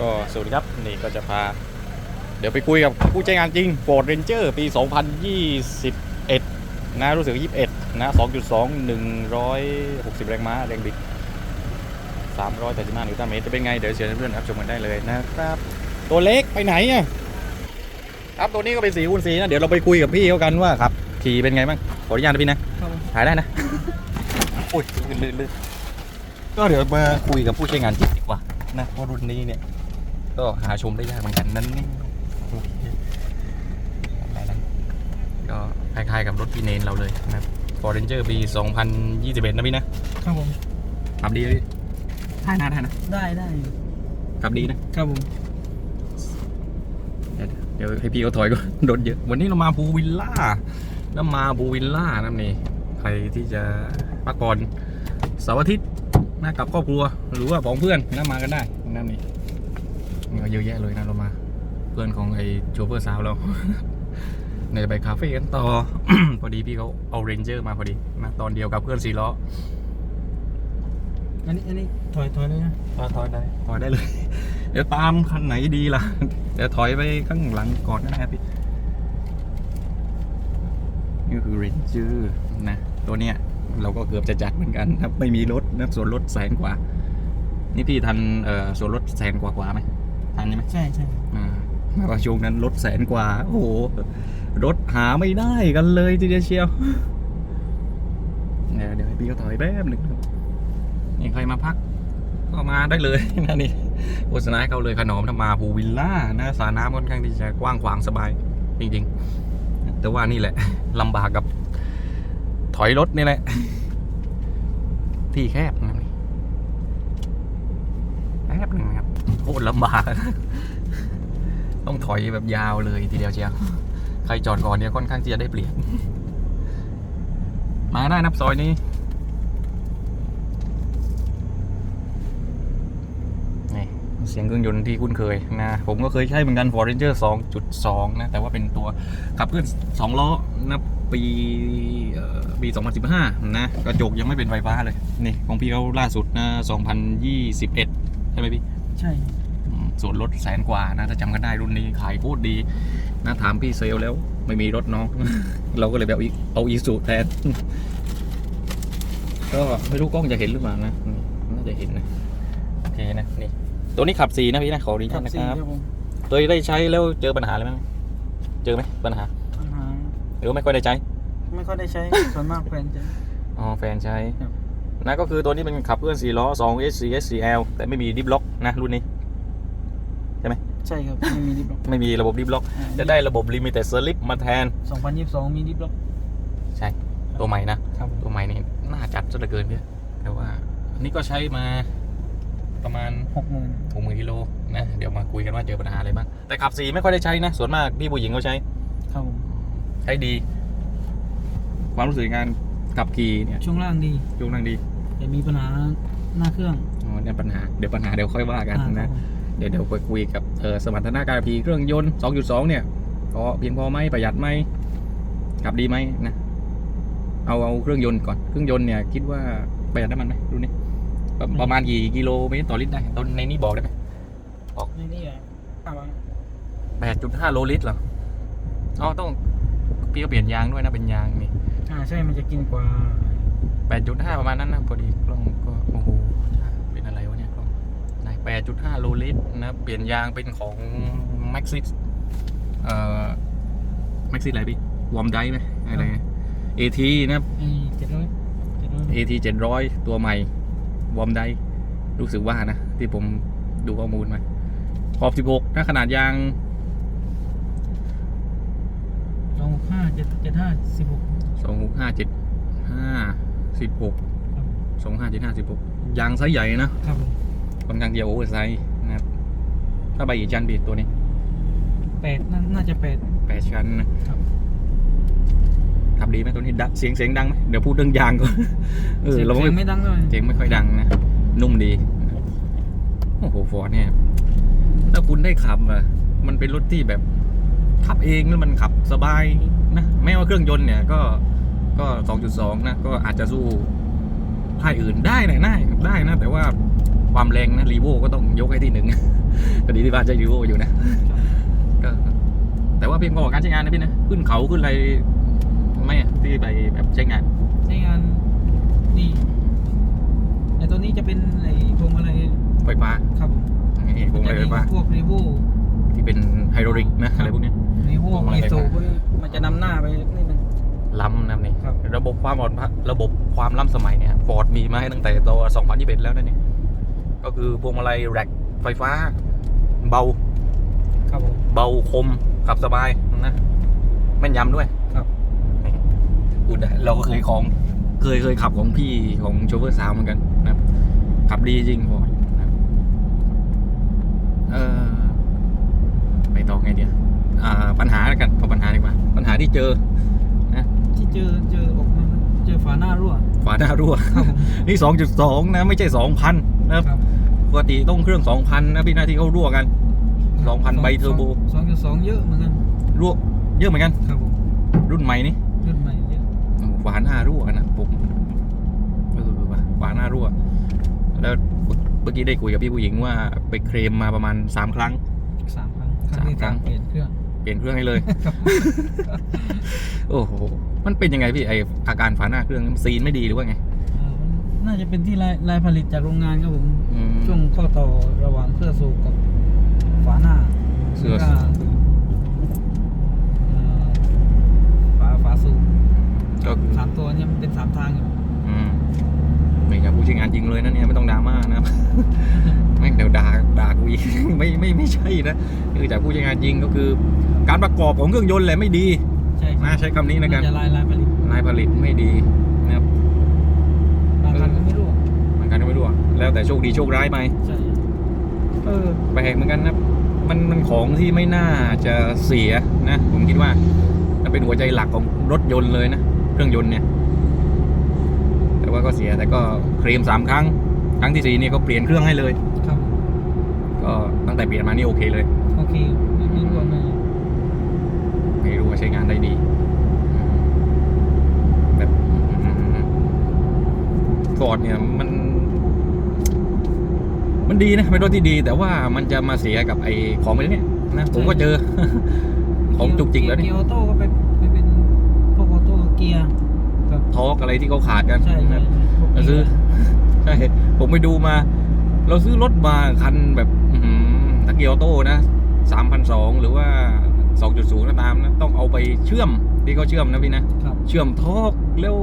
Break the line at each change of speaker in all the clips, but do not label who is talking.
ก็สวัสดีครับนี่ก็จะพา เดี๋ยวไปคุยกับผู้ใช้งานจริง Ford Ranger ปี 2021 นะรู้สึก 21 นะ 2.2 160 แรงม้า แรงบิด 385นิวตันเมตรจะเป็นไง เดี๋ยวเชิญเพื่อนๆรับชมกันได้เลยนะครับ ตัวเล็กไปไหนอะครับตัวนี้ก็เป็นสีคูณสีนะ เดี๋ยวเราไปคุยกับพี่เขากันว่าครับขี่เป็นไงบ้างขออนุญาตนะพี่นะ
ครับผม
ถ่ายได้นะโอ้ยลื่นลื่นลื่นก็เดี๋ยวมาคุยกับผู้ใช้งานจริงดีกว่านะเพราะรุ่นนี้เนี่ย ก็หาชมได้ยากเหมือนกันนั่นนี่โอเคอะไรนะก็คล้ายๆกับรถพี่เนนเราเลยนะครับ Ford Ranger ปี 2021 นะพี่นะ ครับ
ผม
ขับดีเลยพี่ถ่ายหน้าได้นะ
ได้ได้
ขับดีนะ
ครับผม
เดี๋ยวเดี๋ยวให้พี่เขาถอยก่อนโดนเยอะ วันนี้เรามาภูวิลล่าแล้วมาภูวิลล่านั่นนี่ ใครที่จะพักผ่อนเสาร์อาทิตย์นะกับครอบครัว หรือว่าของเพื่อนนะมากันได้นั่นนี่ นี่ก็เยอะแยะเลยนะเรามา เพื่อนของไอ้โชเฟอร์สาวเราในจะไปคาเฟ่กันต่อ พอดีพี่เขาเอาเรนเจอร์มาพอดีนะตอนเดียวกับเพื่อนสี่ล้อ
อันนี้อันนี้ถอยถอยเลยนะ
ถอยได้ถอยได้เลย เดี๋ยวตามคันไหนดีล่ะ เดี๋ยวถอยไปข้างหลังก่อนนะครับพี่นี่คือ Ranger นะ ตัวเนี้ยเราก็เกือบจะจัดเหมือนกันครับไม่มีรถนะส่วนลดแสนกว่า นี่พี่ทันเอ่อส่วนลดแสนกว่ากว่าไหม ทันใช่ไหม
ใช่ใช่
อ่าแม้ว่าช่วงนั้นลดแสนกว่า โอ้โห รถหาไม่ได้กันเลยทีเดียวเชียวเดี๋ยวเดี๋ยวให้พี่ก็ถอยแป๊บหนึ่งครับนี่ใครมาพัก ก็มาได้เลยนะนี่โฆษณาให้เขาเลยขนมทำมาภูวิลล่านะสระน้ำค่อนข้างที่จะกว้างขวางสบาย จริงๆ แต่ว่านี่แหละลำบากกับ ถอยรถนี่แหละ ที่แคบนะนี่แคบหนึ่งครับ โคตรลำบาก ต้องถอยแบบยาวเลยทีเดียวเชียวใครจอดก่อนเนี่ยค่อนข้างที่จะได้เปรียบมาได้นับซอยนี้นี่เสียงเครื่องยนต์ที่คุ้นเคยนะ ผมก็เคยใช้เหมือนกัน Ford Ranger 2.2 นะ แต่ว่าเป็นตัวขับเคลื่อน2ล้อนะปีเอ่อปี 2015 นะ กระจกยังไม่เป็นไฟฟ้าเลย นี่ ของพี่เขาล่าสุดนะ 2021 ใช่ไหมพี่
ใช่
อืมส่วนลดแสนกว่านะถ้าจำกันได้รุ่นนี้ขายโคตรดีนะถามพี่เซลลแล้วไม่มีรถน้อง เราก็เลยแบบเอาอีสูแทน ก็ไม่รู้กล้องจะเห็นหรือเปล่านะอืมน่าจะเห็นนะโอเคนะนี่ตัวนี้ขับสีนะพี่นะขออนุญาตนะ
สี่
ครับ
ครับ ผม
ตัวได้ใช้แล้วเจอปัญหาอะไรไหมเจอไหมปัญหา
ปัญหา
หรือว่าไม่ค่อยได้ใช้
ไม่ค่อยได้ใช้ ส่วนมากแฟนจะ
อ๋อแฟนใช้
ครับ
นะก็คือตัวนี้เป็นขับเคลื่อน4ล้อ2 SC SCL แต่ไม่มีดิฟล็อกนะรุ่นนี้
ใช่ครับไม่มีดิบล็อก
ไม่มีระบบดิฟล็อกจะได้ระบบ Limited Slip มาแทน
2022 มีดิบล็อก
ใช่ ตัวใหม่นะ
ครับผม
ตัวใหม่นี่น่าจัดซะเหลือเกินพี่แต่ว่าอันนี่ก็ใช้มาประมาณ
หกหมื่น
หกหมื่นกิโลนะ เดี๋ยวมาคุยกันว่าเจอปัญหาอะไรบ้าง แต่ขับสีไม่ค่อยได้ใช้นะ ส่วนมากพี่ผู้หญิงเขาใช้
ครับผม
ใช้ดี ความรู้สึกใน การขับขี่เนี่ย
ช่วงล่างดี
ช่วงนั่งดี
แต่มีปัญหาหน้าเครื่อง
อ๋อเนี่ยปัญหาเดี๋ยวปัญหาเดี๋ยวค่อยว่ากัน
อ่าครั
นะ
บผม
เดี๋ยวเดี๋ยวไปคุยกับเออสมรรถนะการขับขี่เครื่องยนต์ 2.2 เนี่ยก็เพียงพอไหมประหยัดไหมขับดีไหมนะเอาเอาเครื่องยนต์ก่อนเครื่องยนต์เนี่ยคิดว่าประหยัดน้ำมันไหมดูนี่ประประมาณกี่กิโลเมตรต่อลิตรได้ตอนในนี้บอกได้ไหม
ในนี่อะประมาณ
แปดจุดห้าโลลิตรเหรออ๋อต้องพี่ก็เปลี่ยนยางด้วยนะเป็นยางนี่
อ่าใช่มันจะกินกว่า
แปดจุดห้าประมาณนั้นนะพอดีกล้องก็โอ้โหเป็นอะไรวะเนี่ยกล้องไหนแปดจุดห้าโลลิตรนะเปลี่ยนยางเป็นของ Maxis เอ่อ Maxis อะไรพี่วอมไดไหมอะไรเอทีนะ
ไอ้เจ็ดร้อยเจ็ดร้อย
AT 700ตัวใหม่วอร์มไดรู้สึกว่านะ ที่ผมดูข้อมูลมาขอบ16ถ้าขนาดยาง
สองหกห้าเจ็ด เจ็ดห้าสิบหก
265 5 16
ครับ
25 75 16ยางไซส์ใหญ่นะ
ครับผม
ค่อนข้างเดียวโอเวอร์ไซส์นะครับ ถ้าใบกี่ชั้นบีตัวนี้
แปดน่าน่าจะแปด
8ชั้นนะครับขับดีไหมตัวนี้ดังเสียงเสียงดังไหมเดี๋ยวพูดเรื่องยางก่อนเออ
เสียง
เรา
เสี
ไม่
ยงไม่ดังเลย
เสียงไม่ค่อยดังนะ นุ่มดี โอ้โหฟอร์ดเนี่ยถ้าคุณได้ขับอะมันเป็นรถที่แบบขับเองแล้วมันขับสบาย นะแม้ว่าเครื่องยนต์เนี่ยก็ก็2.2นะ ก็อาจจะสู้ค่ายอื่นได้นะได้ได้นะ แต่ว่าความแรงนะรีโวก็ต้องยกให้ที่หนึ่งพอดีที่บ้านใช้รีโวอยู่นะก็แต่ว่าเพียงพอกับการใช้งานนะพี่นะ ขึ้นเขาขึ้นอะไรไม่อะที่ไปแบบใช้งาน
ในงานนี่ไอตัวนี้จะเป็นไอพวงมาลัย
ไฟฟ้า
ครับผม
นี่พวงมาลัยไฟฟ้า
พวกรีโว
ที่เป็นไฮโดรลิกนะอะไรพวกเนี้ย
รีโว
พวงมาลัย
อี
ไฟฟ้า
ซูพวกนี้มันจะนำหน้าไปนิดนึง
ล้ำนะครับนี่
ครับ
ระบบความอ่อนระบบความล้ำสมัยเนี่ยฟอร์ดมีมาให้ตั้งแต่ตัว2021 แล้วนะเนี่ยก็คือพวงมาลัยแร็กไฟฟ้า เบา
ครับผม
เบาคมขับสบายนะแม่นยำด้วย
ครับ
นี่พูดได้เราก็เคยของเคยเคยขับของพี่ของโชเฟอร์สาวเหมือนกันนะครับ ขับดีจริงฟอร์ดนะครับเออไปต่อไงเดียวอ่า ปัญหาแล้วกันเอาปัญหาดีกว่า ปัญหาที่เจอ
ที่เจอเจอออกมาเจอฝาหน้ารั่ว
ฝาหน้ารั่ว
ครับผม
นี่2.2นะไม่ใช่2,000นะครับ
ครับ
ปกติต้องเครื่อง2,000นะพี่หน้าที่เขารั่วกัน2,000ใบเทอร์โบ
สองจุดสองเยอะเหมือนกัน
รั่วเยอะเหมือนกัน
ครับผม
รุ่นใหม่นี่
รุ่นใหม่เยอะ
โอ้โหฝาหน้ารั่วนะผมเออว่ะฝาหน้ารั่ว แล้วเมื่อกี้ได้คุยกับพี่ผู้หญิงว่าไปเคลมมาประมาณ3ครั้ง
สามครั้งครั้งที่
สามครั้
สางมเปลี่ยนเครื่อง
เปลี่ยนเครื่องให้เลย โอ้โห มันเป็นยังไงพี่ไออาการฝาหน้าเครื่องซีนไม่ดีหรือว่าไง
เอ่อมันน่าจะเป็นที่ลายลายผลิตจากโรงงานครับผม
อืม
ช่วงข้อต่อระหว่างเครื่องสูบกับฝาหน้า
เสื้อ
แล้วก็เอ่อฝาฝาสูบ
ก็คือ
สามตัวเนี่ยมันเป็นสามทางอยู่
อืมไม่กับผู้ใช้งานจริงเลยนะเนี่ยไม่ต้องดราม่านะครับ แม่งเดี๋ยวด่าด่ากูอีก ไม่ไม่ไม่ใช่นะคือจากผู้ใช้งานจริงก็คือ การประกอบของเครื่องยนต์แหละไม่ดี
ใช่
นะใช้คำนี้นะกัน
จะลายลายผลิต
ลายผลิตไม่ดีนะครับ
บางคันก็ไม่รู้
มันกันไม่รู้อะแล้วแต่โชคดีโชคร้ายไป
ใช่
เออแปลกเหมือนกันนะมันมันของที่ไม่น่าจะเสียนะ ผมคิดว่ามันเป็นหัวใจหลักของรถยนต์เลยนะเครื่องยนต์เนี่ย แต่ว่าก็เสียแต่ก็เคลมสามครั้ง ครั้งที่สี่นี่ก็เปลี่ยนเครื่องให้เลย
ครับ
ก็ตั้งแต่เปลี่ยนมานี่โอเคเลย
โอเคไม่ไม่รวมเลย
ไม่รู้ว่าใช้งานได้ดีอืมแบบฟอร์ดเนี่ยมันมันดีนะเป็นรถที่ดี แต่ว่ามันจะมาเสียกับไอ้ของไปเนี่ยนะผมก็เจอ ของจุกจิกแล้วนี่
เกียร์ออโต้ก็ไปไปเป็นพวกออโต้เกียร์กับ
ทอร์กอะไรที่เขาขาดกัน
ใช่ใช่
นะ
พวก
เราซื้อใช่ผมไปดูมา เราซื้อรถมาคันแบบอื้อหือถ้าเกียร์ออโต้นะสามพันสองหรือว่า สองจุดศูนย์ก็ตามนะ ต้องเอาไปเชื่อมที่เขาเชื่อมนะพี่นะ
ครับ
เชื่อมทอกแล้ว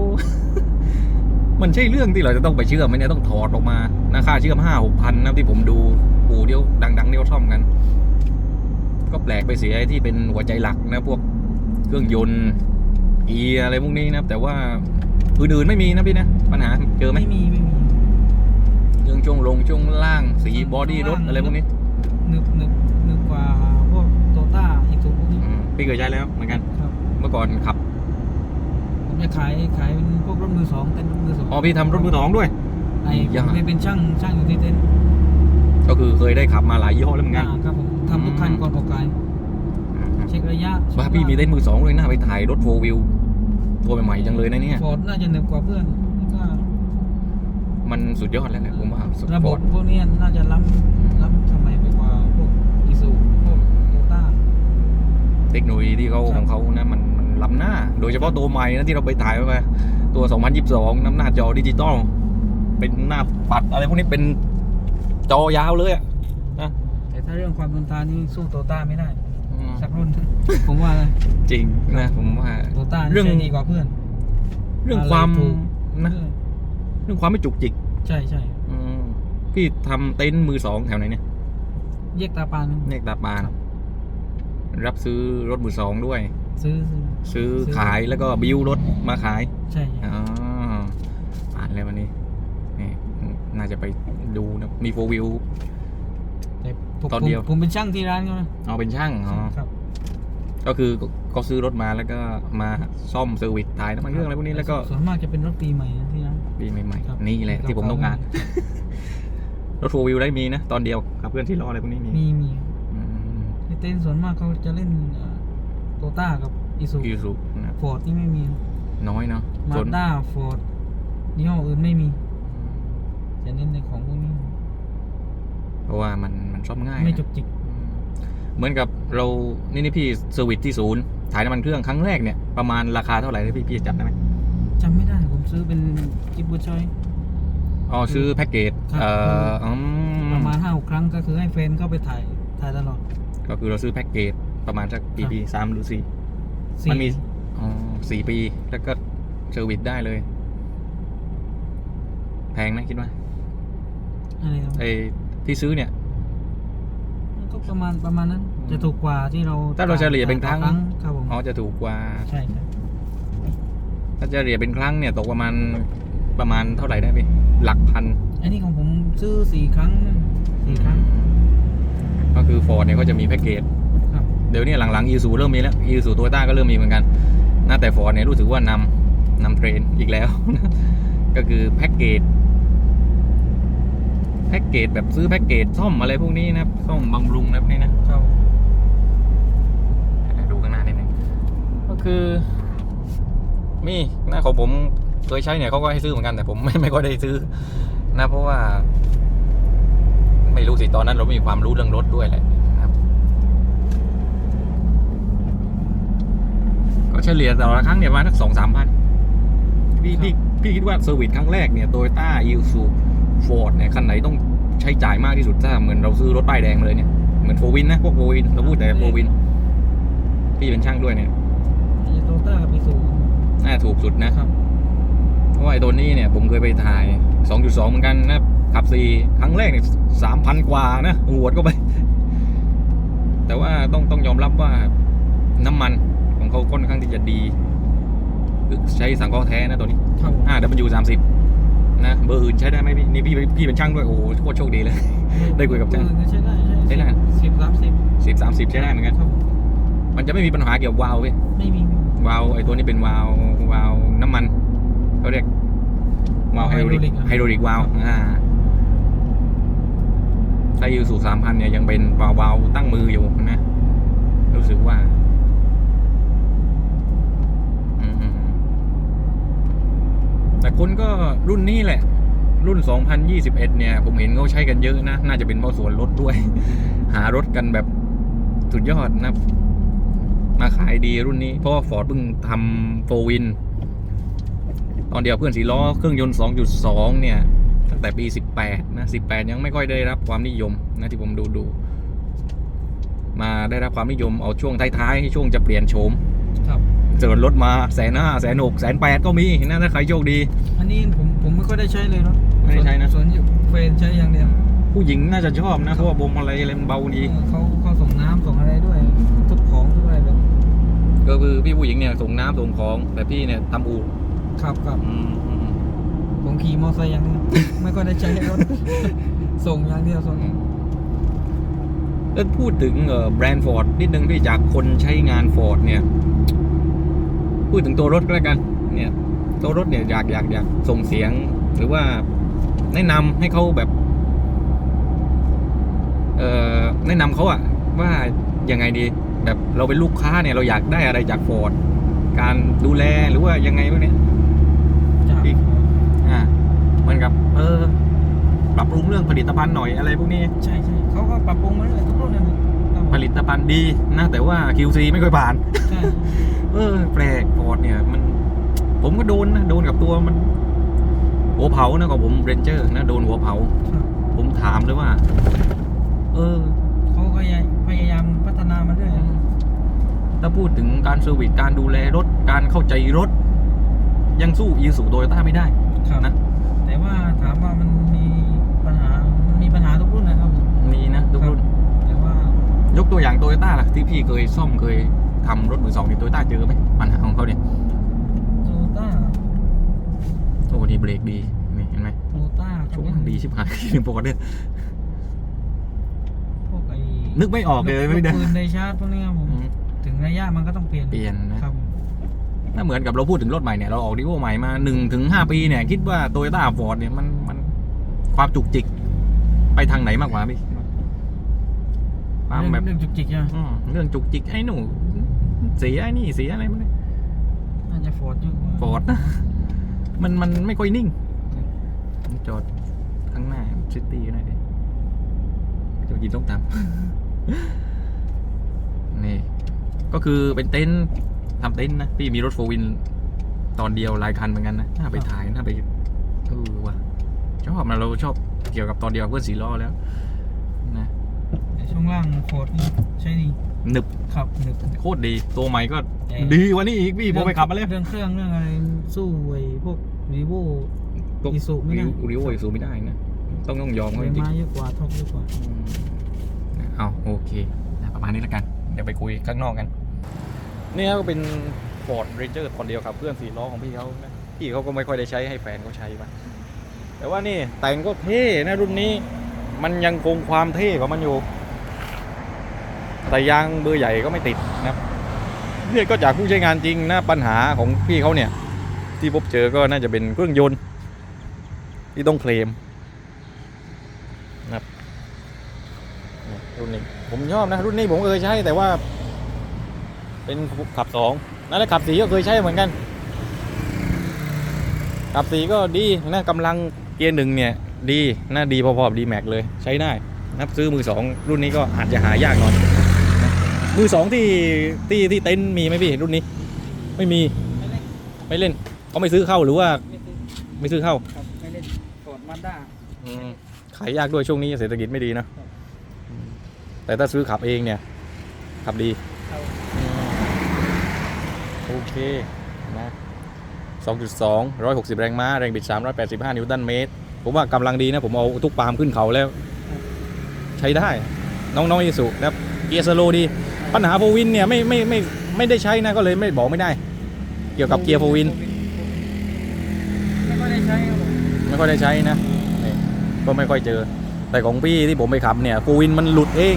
มันใช่เรื่องที่เราจะต้องไปเชื่อมไหมเนี่ยต้องถอดออกมานะค่าเชื่อมห้าหกพันนะที่ผมดูปู่เดียวดังๆเดียวซ่อมกัน ก็แปลกไปเสียไอ้ที่เป็นหัวใจหลักนะพวกเครื่องยนต์เกียร์อะไรพวกนี้นะแต่ว่าอื่นๆไม่มีนะพี่นะปัญหาเจอไหม
ไม่มีไม่มี
เรื่องช่วงลงช่วงล่างสีบอดี้รถอะไรพวกนี้
หนึบหนึบ
พี่เคยใช้แล้วเหมือนกัน
ครับ
เมื่อก่อนขับ
ผมจะขายขายเป็นพวกรถมือสองเต็นท์รถมือสอง
อ๋อพี่ทำรถมือสองด้วย
ไอ้
ยาก
ผมเป็นช่างช่างอยู่ที่เต็นท์
ก็คือเคยได้ขับมาหลายยี่ห้อแล้วเหมือนกัน
อ่าครับผมทำทุกคันก่อนออกขาย
อืม
เช็คระยะ
บ้าพี่มีเต้นมือสองเลยนะไปถ่ายรถโฟวิวตัวใหม่ๆจังเลยนะเนี่ย
ฟอร์ดน่าจะหนึบกว่าเพื่อนแล้วก็
มันสุดยอดแล้วแหละผมว่า
ระบบ
Ford
พวกนี้น่าจะล้ำล้ำสมัยไปกว่าพวกอีซูพวกโตต้า
เทคโนโลยีที่เขา
ครับ
ของเขานะมันมันล้ำหน้า โดยเฉพาะตัวใหม่นะที่เราไปถ่ายไว้มาตัว 2022 น้ำหน้าจอดิจิตอลเป็นหน้าปัดอะไรพวกนี้เป็นจอยาวเลยอะ
แต่ถ้าเรื่องความทนทานนี่สู้โตต้าไม่ได้
อืม
สักรุ่น ผมว่าเลย
จริงนะผมว่า
โตต้า
เรื่
นี่
อง
ใช้ดีกว่าเพื่อน
เรื่องความ
อะไรถูก
นะเรื่องความไม่จุกจิก
ใช่ใช่
อืมพี่ทำเต็นท์มือสองแถวไหนเนี่ย
แยกตาปาน
เนกตาปาน รับซื้อรถมือสองด้วย
ซื้อ ซื้อ
ซื้อ
ซื้อ
ขายแล้วก็บิวรถมาขาย
ใช่
อ๋ออ่านเลยวันนี้นี่น่าจะไปดูนะมีโฟวิว
แต่ผม
ตอนเดียว
ผมผมเป็นช่างที่ร้านเขานะ
เอาเป็นช่างอ๋อ
ครับ
ก็คือก็ซื้อรถมาแล้วก็มาซ่อมเซอร์วิสถ่ายน้ำมันเครื่องอะไรพวกนี้แล้วก็
ส่วนมากจะเป็นรถปีใหม่นะที่ร้าน
ปีใหม่
ครับ
ๆนี่แหละที่ผมต้องการรถโฟวิวได้มีนะ ตอนเดียวกับเพื่อนที่รออะไรพวกนี้มี
มีมี
อืม
ในเต็นท์ส่วนมากเขาจะเล่นโตต้ากับอีซู
อีซูนะ
ฟอร์ดนี่ไม่มี
น้อยเนาะ
มา
ส่วน
ด้าฟอร์ดยี่ห้ออื่นไม่มี จะเน้นในของพวกนี้
ก็ราะว่ามันมันซ่อมง่าย
ไม่
นะ
จุกจิก
เหมือนกับเรานี่นี่พี่เซอร์วิสที่ศูนย์ถ่ายน้ำมันเครื่องครั้งแรกเนี่ย ประมาณราคาเท่าไหร่นะพี่พี่จำได้ไหม
จำไม่ได้ ผมซื้อเป็นจิบบูชอย
อ๋อซื้อแพ็กเกจ
ครับ
เอ่ออืม
ประมาณห้าหกครั้งก็คือให้แฟนเข้าไปถ่ายถ่ายตลอด
ก็คือเราซื้อแพ็กเกจประมาณสักกี่
ครับ
ปีสามหรือสี่
สี่
มันมีอ๋อสี่ปีแล้วก็เซอร์วิสได้เลย แพงไหมคิดว่า
อะไรครับ
ไอ้ที่ซื้อเนี่ย
ก็ประมาณประมาณนั้น จะถูกกว่าที่เรา
ถ้าเราเฉลี่ยเป็นครั้ง
ต่อครับผม
อ๋อจะถูกกว่า
ใช่ครับ
ถ้าจะเฉลี่ยเป็นครั้งเนี่ยตกประมาณประมาณเท่าไหร่ได้พี่หลักพัน
อันนี้ของผมซื้อสี่ครั้งนะสี่ครั้ง
ก็คือฟอร์ดเนี่ยก็จะมีแพ็กเกจ
ครับ
เดี๋ยวนี้หลังๆอีซูเริ่มมีแล้วอีซูโตโยต้าก็เริ่มมีเหมือนกันน่าแต่ฟอร์ดเนี่ยรู้สึกว่านำนำเทรนด์อีกแล้ว ก็คือแพ็กเกจแพ็กเกจแบบซื้อแพ็กเกจซ่อมอะไรพวกนี้นะครับซ่อมบำรุงนะครับนี่นะครับดูข้างหน้านิดนึงก็คือ มีหน้าของผมเคยใช้เนี่ยเขาก็ให้ซื้อเหมือนกันแต่ผมไม่ไม่ก็ได้ซื้อนะเพราะว่า ไม่รู้สิตอนนั้นเราไม่มีความรู้เรื่องรถด้วยแหละนะครับ ก็เฉลี่ยต่อละครั้งเนี่ยประมาณสักสองสามพันพี่พี่พี่คิดว่าเซอร์วิสครั้งแรกเนี่ยโตโยต้ายูซูฟอร์ดเนี่ยคันไหนต้องใช้จ่ายมากที่สุดถ้าเหมือนเราซื้อรถป้ายแดงเลยเนี่ยเหมือนโฟวินนะพวกโฟวินเราพูดแต่โฟวิน พี่เป็นช่างด้วยเนี่ย
โตต้ากับอีซู
น่าถูกสุดนะครับ เพราะว่าไอ้ตัวนี้เนี่ยผมเคยไปถ่าย 2.2 เหมือนกันนะ ขับสี่ครั้งแรกเนี่ยสามพันกว่านะหวดก็ไป แต่ว่าต้องต้องยอมรับว่าน้ำมันของเขาค่อนข้างที่จะดีคือใช้สังเคราะห์แท้นะตัวนี้
ครับผม
อ่า W สามสิบนะเบอร์อื่นใช้ได้ไหมพี่นี่พี่พี่เป็นช่างด้วยโอ้โหโคตรโชคดีเลย ได้คุยกับช่าง
เออใช้ได้
ใช้ได้
สิบสามสิบ
สิบสามสิบใช้ได้เหมือนกัน
ครับผม
มันจะไม่มีปัญหาเกี่ยวกับวาล์วพี่
ไม่มี
วาล์วไอ้ตัวนี้เป็นวาล์ววาล์วน้ำมันเขาเรียกวาล์วไฮโดรลิกไฮโดรลิกวาล์วอ่า ถ้ายูสูสามพันเนี่ยยังเป็นวาล์ววาล์วตั้งมืออยู่นะ รู้สึกว่าแต่คนก็รุ่นนี้แหละ รุ่น 2021 เนี่ย ผมเห็นเขาใช้กันเยอะนะ น่าจะเป็นเพราะส่วนลดด้วย หารถกันแบบสุดยอดนะ มาขายดีรุ่นนี้ เพราะฟอร์ดเพิ่งทำโฟวิน ตอนเดียวเพื่อนสีล้อเครื่องยนต์ 2.2 เนี่ย ตั้งแต่ปี 18 นะ 18 ยังไม่ค่อยได้รับความนิยมนะที่ผมดูดู มาได้รับความนิยมเอาช่วงท้ายๆช่วงจะเปลี่ยนโฉม
ครับ
เจอรถมาแสนห้าแสนหกแสนแปดก็มีนะถ้าใครโชคดี
อันนี้ผมผมไม่ค่อยได้ใช้เลยเนาะ
ไม่ได้ใช้นะ
ส่วนอยู่เฟรนใช้อย่างเดียว
ผู้หญิงน่าจะชอบนะเพราะว่าบมอะไรอะไรมันเบาดี
เออเขาเขาส่งน้ำส่งอะไรด้วยทุกของทุกอะไรแบบ
ก็คือพี่ผู้หญิงเนี่ยส่งน้ำส่งของแต่พี่เนี่ยทำอู่
ครับครับ
อืมอืม
ผมขี่มอเตอร์ไซค์อย่างเดียวไม่ค่อยได้ใช้รถ ส่งอย่างเดียวส่ง
แล้วพูดถึงแบรนด์ฟอร์ดนิดนึงพี่จากคนใช้งานฟอร์ดเนี่ย พูดถึงตัวรถก็แล้วกัน เนี่ย ตัวรถเนี่ยอยากอยากอยากส่งเสียง หรือว่าแนะนำให้เขาแบบ เอ่อแนะนำเขาอะว่ายังไงดี แบบเราเป็นลูกค้าเนี่ยเราอยากได้อะไรจากฟอร์ดการดูแลหรือว่ายังไงพวกเนี้ย
จาก
อีกอ่า เหมันกับ เออ ปรับปรุงเรื่องผลิตภัณฑ์หน่อยอะไรพวกนี้
ใช่ใช่เขาก็ปรับปรุงมาเรื่อยทุกรุ่นนั่นแหละครับผม
ผลิตภัณฑ์ดีนะแต่ว่า QC ไม่ค่อยผ่าน
ใช่
เออ แปลกฟอร์ดเนี่ย มัน ผมก็โดนนะ โดนกับตัวมัน หัวเผานะกับผมเรนเจอร์นะโดนหัวเผา
ครับ
ผมถามเลยว่า เออ
เขาก็ยังพยายามพัฒนามาเรื่อย
ถ้าพูดถึงการเซอร์วิสการดูแลรถ การเข้าใจรถ ยังสู้อีซูโตโยต้าไม่ได้
ครับ
นะ
แต่ว่าถามว่ามันมีปัญหา มันมีปัญหาทุกรุ่นนะครับผม
มีนะทุกรุ่น
แต่ว่า
ยกตัวอ ย่างโตโยต้าล่ะที่พี่เคยซ่อมเคยทำรถมือสองที่โตโยต้าเจอไหมปัญหาของเขาเนี่ย
โตต้า
โอ้ดีเบรกดีนี่เห็นไหม
โตต้า
ช่วงดีชิบหายฟอร์ดเนี่ย
พวกไอ้
นึกไม่ออกเลยไม่
ลู
ได้
กปืนไดชาร์จพวกนี้ครับผม
อืม
ถึงระยะมันก็ต้องเปลี่ยน
เปลี่ยนนะ
ครับ
ถ้าเหมือนกับเราพูดถึงรถใหม่เนี่ยเราออกดีโอใหม่มาหนึ่งถึงห้าปีเนี่ยคิดว่าโตโยต้าฟอร์ดเนี่ยมันมันความจุกจิกไปทางไหนมากกว่าพี่ ความ
เรื่อง
แบบ
เรื่องจุกจิกใช่ไหม
อืมเรื่องจุกจิกไอ้หนู เสียไอ้นี่เสียอะไรมันย
น่าจะฟอร์ดเยอะกว่า
ฟอร์ดนะ มันมันไม่ค่อยนิ่ง จอดข้างหน้าซิตี้หน่อยดิกินส้มตำนี่ ก็คือเป็นเต็นท์ทำเต็นท์นะ พี่มีรถโฟวิน ตอนเดียวหลายคันเหมือนกันนะน่าไปถ่ายน่าไปเออว่ะชอบนะเราชอบเกี่ยวกับตอนเดียวเพื่อนสีล้อแล้ว นะ
แต่ ช่วงล่างโคตรนี่ใช่ดี
หนึบ
ขับหนึบ
โคตรดีตัวใหม่ก็
เออ
ดีกว่านี้อีกพี่ผมไปขับมาแล้ว
เรื่องเครื่องเรื่องอะไรสู้ไอ้พวกรีโว
พวก
อีซูไม่ได้
ริโออีซูไม่ได้นะ ต้องต้องยอมเขาจริง
มาเยอะกว่าท็อปเยอะกว่า
ๆเอาโอเคนะประมาณนี้แล้วกัน เดี๋ยวไปคุยข้างนอกกัน นี่ก็เป็น Ford Ranger คนเดียวครับเพื่อนสี่ล้อของพี่เขานะพี่เขาก็ไม่ค่อยได้ใช้ให้แฟนเขาใช้มาแต่ว่านี่แต่งก็เท่นะรุ่นนี้ มันยังคงความเท่ของมันอยู่ แต่ยางเบอร์ใหญ่ก็ไม่ติดนะครับเนี่ยก็จากผู้ใช้งานจริงนะปัญหาของพี่เขาเนี่ย ที่พบเจอก็น่าจะเป็นเครื่องยนต์ ที่ต้องเคลมนะครับรุ่นนี้ผมชอบนะรุ่นนี้ผมเคยใช้แต่ว่า เป็นขับสองนั่นแหละขับสีก็เคยใช้เหมือนกัน ขับสีก็ดีนะกำลังเกียร์หนึ่งเนี่ย ดีน่าดีพอๆดีแม็กเลยใช้ได้นับซื้อมือสองรุ่นนี้ก็อาจจะหายากหน่อย มือสองที่ที่ที่เต็นท์มีไหมพี่รุ่นนี้ ไม่มี
ไม่เล่น
ไม่เล่นเขาไม่ซื้อเข้าหรือว่า
ไม่ซื้อ
ไม่ซื้อเข้า
ครับไม่เล่นโคตรมาด้า
ขายยากด้วยช่วงนี้เศรษฐกิจไม่ดีนะอืมแต่ถ้าซื้อขับเองเนี่ย ขับดี
เขา
โอเคนะ2.2 160 แรงม้า แรงบิด 385 นิวตันเมตร ผมว่ากำลังดีนะ ผมเอาทุกปาล์มขึ้นเขาแล้ว ใช้ได้ น้องๆอีสุนะครับเกียร์สโลว์ดี ปัญหาโฟวินเนี่ยไม่ไม่ไม่ไม่ได้ใช้นะก็เลยไม่บอกไม่ได้ เกี่ยวกับเกียร์โฟวิน
ไม่ค่อยได้ใช้ครับผม
ไม่ค่อยได้ใช้นะนี่ก็ไม่ค่อยเจอ แต่ของพี่ที่ผมไปขับเนี่ยโฟวินมันหลุดเอง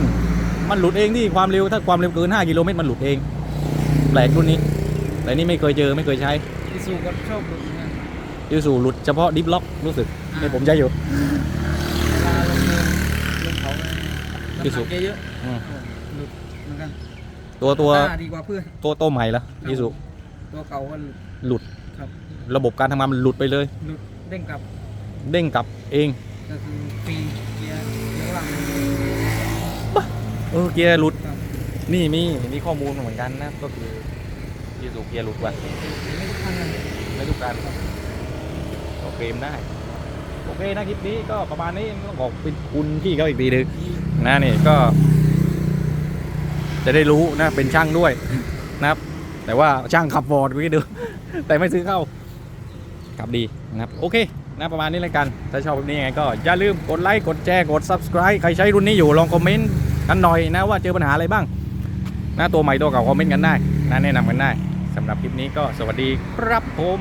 มันหลุดเองที่ความเร็วถ้าความเร็วเกิน 5 กิโลเมตรมันหลุดเองแปลกรุ่นนี้แต่นี่ไม่เคยเจอไม่เคยใช้
อีซูก็ชอบหลุดเหมือนกัน
ยูสูหลุดเฉพาะดิฟล็อกรู้สึกนี่ผมใช้อยู่
เวลาลงเนินลงเขาน้ำห
อีซู
นักเยอะ
อืม
ๆหลุดเหมือนกัน
ตัวตัว
หน้าดีกว่าเพื่อน
ตัวตัวใหม่ละยูสู
ตัวเก่าก็หลุด
หลุด
ครับ
ระบบการทำงานมันหลุดไปเลย
หลุดเด้งกลับ
เด้งกลับเอง
ก็คือฟรีเกียร์เกียร์หลัง
เออเกียร์หลุด
ครับ
นี่มีมีข้อมูลมาเหมือนกันนะก็คือยูสูเกียร์หลุดว่ะ
ไม่ทุกครั้งเลย
ไม่ทุกการก็เกมได้โอเคนะคลิปนี้ก็ประมาณนี้ต้องขอบคุณพี่เขาอีกทีหนึงนะนี่ก็ จะได้รู้นะเป็นช่างด้วยนะครับ แต่ว่าช่างขับบอร์ดกูให้ดู แต่ไม่ซื้อเข้าขับดีนะครับ โอเคนะประมาณนี้แล้วกัน ถ้าชอบแบบนี้ยังไงก็อย่าลืมกดไลค์กดแชร์กด subscribe ใครใช้รุ่นนี้อยู่ลองคอมเมนต์กันหน่อยนะว่าเจอปัญหาอะไรบ้างนะตัวใหม่ตัวเก่าคอมเมนต์กันได้นะแนะนำกันได้สำหรับคลิปนี้ก็สวัสดีครับผม